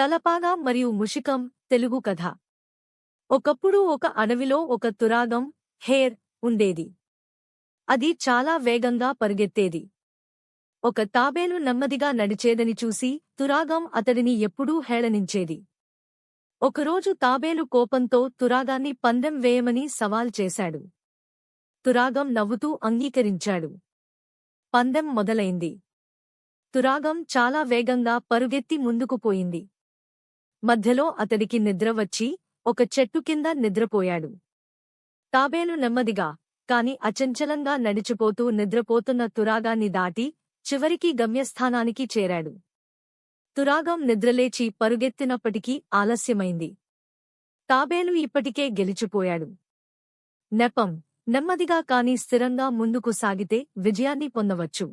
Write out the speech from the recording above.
తలపాగా మరియు ముషికం తెలుగు కథ. ఒకప్పుడు ఒక అడవిలో ఒక తురాగం హేర్ ఉండేది. అది చాలా వేగంగా పరుగెత్తేది. ఒక తాబేలు నెమ్మదిగా నడిచేదని చూసి తురాగం అతడిని ఎప్పుడూ హేళనించేది. ఒకరోజు తాబేలు కోపంతో తురాగాన్ని పందెం వేయమని సవాల్ చేశాడు. తురాగం నవ్వుతూ అంగీకరించాడు. పందెం మొదలైంది. తురాగం చాలా వేగంగా పరుగెత్తి ముందుకు పోయింది. మధ్యలో అతడికి నిద్ర వచ్చి ఒక చెట్టు కింద నిద్రపోయాడు. తాబేలు నెమ్మదిగా కాని అచంచలంగా నడిచిపోతూ నిద్రపోతున్న తురాగాన్ని దాటి చివరికి గమ్యస్థానానికి చేరాడు. తురాగం నిద్రలేచి పరుగెత్తినప్పటికీ ఆలస్యమైంది. తాబేలు ఇప్పటికే గెలిచిపోయాడు. నెపం నెమ్మదిగా కాని స్థిరంగా ముందుకు సాగితే విజయాన్ని పొందవచ్చు.